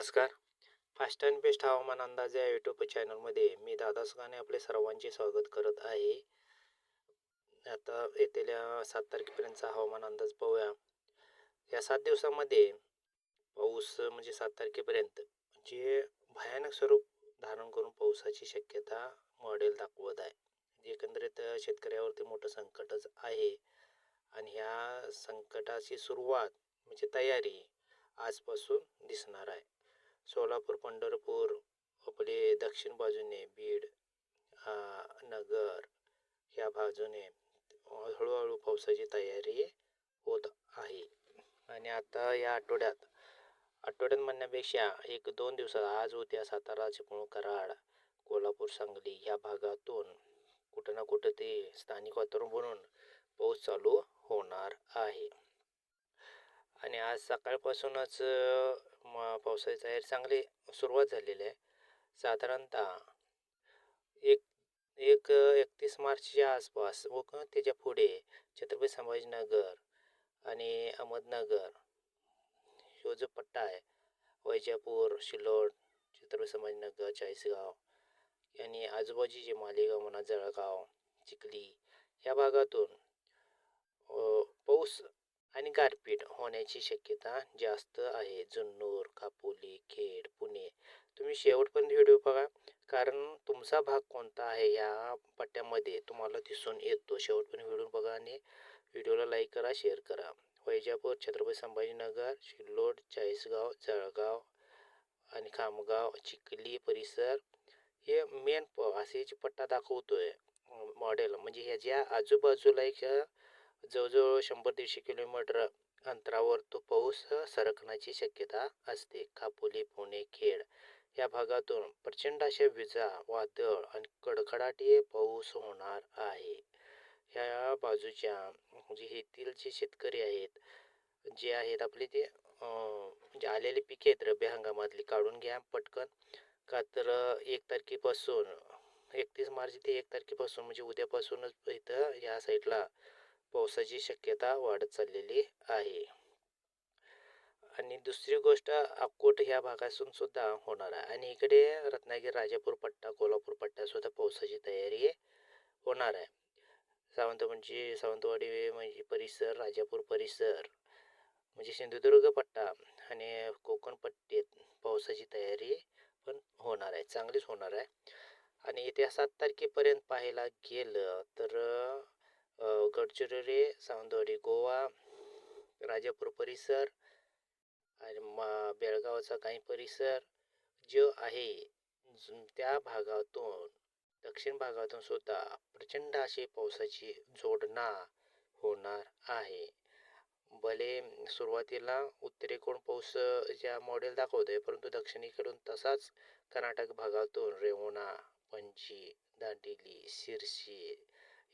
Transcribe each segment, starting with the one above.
नमस्कार. Fast and best हवामान अंदाज या यूट्यूब चॅनलमध्ये मी दादा सुगाने आपले सर्वांचे स्वागत करत आहे. आता येतेल्या सात तारखेपर्यंतचा हवामान अंदाज पाहूया. या सात दिवसामध्ये पाऊस म्हणजे सात तारखेपर्यंत जे भयानक स्वरूप धारण करून पावसाची शक्यता मॉडेल दाखवत आहे. एकंदरीत शेतकऱ्यावरती मोठं संकटच आहे. आणि ह्या संकटाची सुरुवात म्हणजे तयारी आजपासून दिसणार आहे. सोलापूर पंढरपूर आपले दक्षिण बाजूने बीड नगर ह्या बाजूने हळूहळू पावसाची तयारी होत आहे. आणि आता या आठवड्यात आठवड्यात म्हणण्यापेक्षा एक दोन दिवसात आज उद्या सातारा चिपळूण कराड कोल्हापूर सांगली ह्या भागातून कुठं ना कुठं ते स्थानिक वातावरण बनून पाऊस चालू होणार आहे. आणि आज सकाळपासूनच म- पावसाची तयारी चांगली सुरुवात झालेली आहे. साधारणतः एक एक एकतीस मार्चच्या आसपास व त्याच्या पुढे छत्रपती संभाजीनगर आणि अहमदनगर ह्यो जो पट्टा आहे. वैजापूर शिलोड छत्रपती संभाजीनगर चाळीसगाव आणि आजूबाजूचे मालेगाव म्हणा जळगाव चिखली या भागातून पाऊस आणि गारपीट होण्याची शक्यता जास्त आहे. जुन्नूर कापोली खेड पुणे. तुम्ही शेवटपर्यंत व्हिडिओ बघा. कारण तुमचा भाग कोणता आहे या पट्ट्यामध्ये तुम्हाला दिसून येतो. शेवटपर्यंत व्हिडिओ बघा आणि व्हिडिओला लाईक करा शेअर करा. वैजापूर छत्रपती संभाजीनगर शिल्लोड चाळीसगाव जळगाव आणि खामगाव चिखली परिसर हे मेन प असे जे पट्टा आहे मॉडेल म्हणजे ह्याच्या आजूबाजूला एक जवळजवळ शंभर दीडशे किलोमीटर अंतरावर तो पाऊस सरकण्याची शक्यता असते. खापोली पुणे खेड या भागातून प्रचंड अशा विजा वादळ आणि कडकडाटी पाऊस होणार आहे. ह्या बाजूच्या म्हणजे येथील जे शेतकरी आहेत जे आहेत आपले ते जे आलेले पिके आहेत रब्बी हंगामातली काढून घ्या पटकन. का तर एक तारखेपासून एकतीस मार्च ते एक तारखेपासून म्हणजे उद्यापासूनच इथं ह्या साईडला पावसाची शक्यता वाढत चाललेली आहे. आणि दुसरी गोष्ट अक्कोट ह्या भागातून सुद्धा होणार आहे. आणि इकडे रत्नागिरी राजापूर पट्टा कोल्हापूर पट्टा सुद्धा पावसाची तयारी होणार आहे. सावंत म्हणजे सावंतवाडी म्हणजे परिसर राजापूर परिसर म्हणजे सिंधुदुर्ग पट्टा आणि कोकण पट्टीत पावसाची तयारी पण होणार आहे. चांगलीच होणार आहे. आणि इथे सात तारखेपर्यंत पाहायला गेलं तर गडचिरोली सावंतवाडी गोवा राजापूर परिसर आणि मा बेळगावचा काही परिसर जो आहे त्या भागातून दक्षिण भागातून सुद्धा प्रचंड अशी पावसाची जोडणा होणार आहे. भले सुरुवातीला उत्तरेकडून पाऊस ज्या मॉडेल दाखवतोय परंतु दक्षिणेकडून तसाच कर्नाटक भागातून रेवणा पणजी दांडेली शिरशी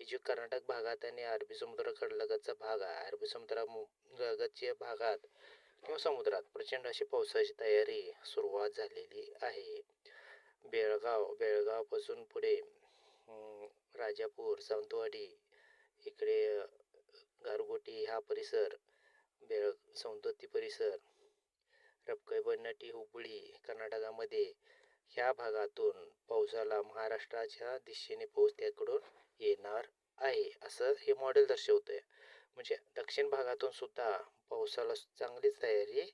ही जी कर्नाटक भागात आणि अरबी समुद्राकडलगतचा भाग आहे अरबी समुद्रागतच्या भागात किंवा समुद्रात प्रचंड अशी पावसाची तयारी सुरुवात झालेली आहे. बेळगाव बेळगावपासून पुढे राजापूर सावंतवाडी इकडे गारगोटी हा परिसर बेळ सौंदत्ती परिसर रपकाई बन्नटी हुबळी कर्नाटकामध्ये ह्या भागातून पावसाला महाराष्ट्राच्या दिशेने पाऊस त्याकडून येणार आहे असं हे मॉडेल दर्शवतंय. म्हणजे दक्षिण भागातून सुद्धा पावसाला चांगलीच तयारी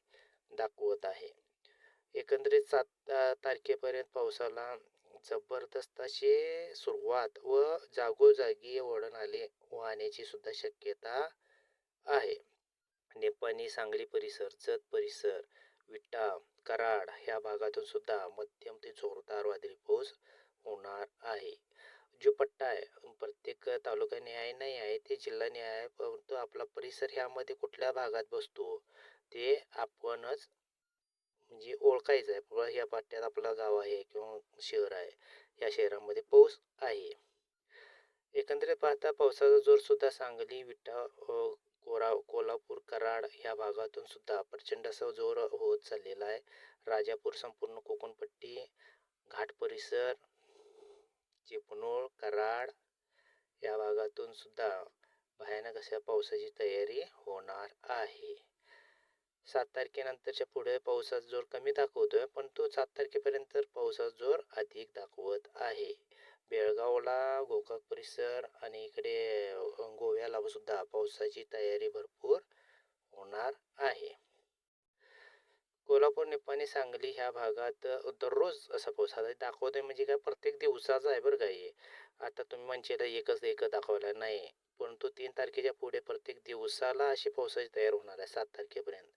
दाखवत आहे. एकंदरीत सात तारखेपर्यंत पावसाला जबरदस्त अशी सुरुवात व जागोजागी वळण आले वाहण्याची सुद्धा शक्यता आहे. निपाणी सांगली परिसर जत परिसर विटा कराड ह्या भागातून सुद्धा मध्यम ते जोरदार वादळी पाऊस होणार आहे. जो पट्टा आहे प्रत्येक तालुका न्याय नाही आहे ते जिल्हा न्याय आहे परंतु आपला परिसर ह्यामध्ये कुठल्या भागात बसतो ते आपणच म्हणजे ओळखायचं आहे. बाबा ह्या पट्ट्यात आपलं गाव आहे किंवा शहर आहे या शहरामध्ये पाऊस आहे. एकंदरीत पाहता पावसाचा जोर सुद्धा सांगली विटा कोरा कोल्हापूर कराड या भागातून सुद्धा प्रचंड असा जोर होत चाललेला आहे. राजापूर संपूर्ण कोकणपट्टी घाट परिसर चिपळूण कराड या भागातून सुद्धा भयानक अशा पावसाची तयारी होणार आहे. सात तारखेनंतरच्या पुढे पावसाचा जोर कमी दाखवतोय पण तो सात तारखेपर्यंत पावसाचा जोर अधिक दाखवत आहे. बेळगावला गोकाक परिसर आणि इकडे गोव्याला सुद्धा पावसाची तयारी भरपूर होणार आहे. कोल्हापूर निपाणी सांगली ह्या भागात दररोज असा पाऊस आता आहे म्हणजे काय प्रत्येक दिवसाचा आहे बरं का आता तुम्ही म्हणशील एकच एकच दाखवला. नाही परंतु तीन तारखेच्या पुढे प्रत्येक दिवसाला अशी पावसाची तयार होणार आहे सात तारखेपर्यंत.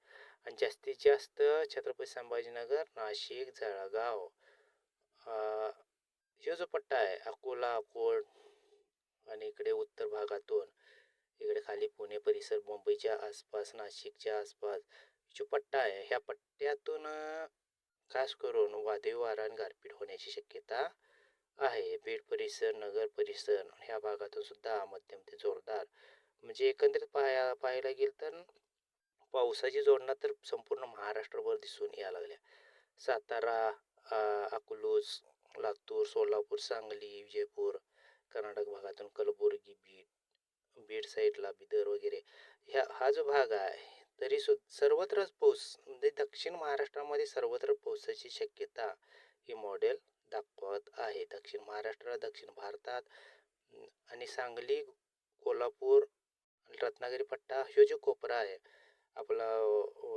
आणि जास्तीत जास्त छत्रपती संभाजीनगर नाशिक जळगाव हे जो पट्टा आहे अकोला अकोट आणि इकडे उत्तर भागातून इकडे खाली पुणे परिसर मुंबईच्या आसपास नाशिकच्या आसपास जो पट्टा आहे ह्या पट्ट्यातून खास करून वादळी आणि गारपीट होण्याची शक्यता आहे. बीड परिसर नगर परिसर ह्या भागातून सुद्धा मध्यम ते जोरदार. म्हणजे एकंदरीत पाहाया पाहायला गेलं तर पावसाची जोडणा तर संपूर्ण महाराष्ट्रभर दिसून यायला लागल्या. सातारा अकलूज लातूर सोलापूर सांगली विजयपूर कर्नाटक भागातून कलबुर्गी बीड बीड साईडला बिदर वगैरे. ह्या हा जो भाग आहे तरी सु सर्वत्रच पाऊस म्हणजे दक्षिण महाराष्ट्रामध्ये सर्वत्र पावसाची शक्यता हे मॉडेल दाखवत आहे. दक्षिण महाराष्ट्र दक्षिण भारतात आणि सांगली कोल्हापूर रत्नागिरी पट्टा ह्यो जो कोपरा आहे आपला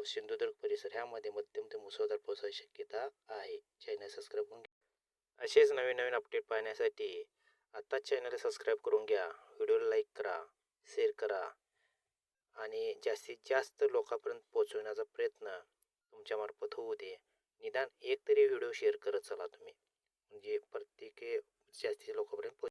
सिंधुदुर्ग परिसर ह्यामध्ये मध्यम ते मुसळधार पावसाची शक्यता आहे. चॅनल सबस्क्राईब करून असेच नवीन नवीन अपडेट पाहण्यासाठी आत्ताच चॅनल सबस्क्राईब करून घ्या. व्हिडिओला लाईक करा शेअर करा. आणि जास्तीत जास्त लोकांपर्यंत पोचवण्याचा प्रयत्न तुमच्यामार्फत होऊ दे. निदान एक तरी व्हिडिओ शेअर करत चला तुम्ही. म्हणजे प्रत्येक जास्तीच्या लोकांपर्यंत पोच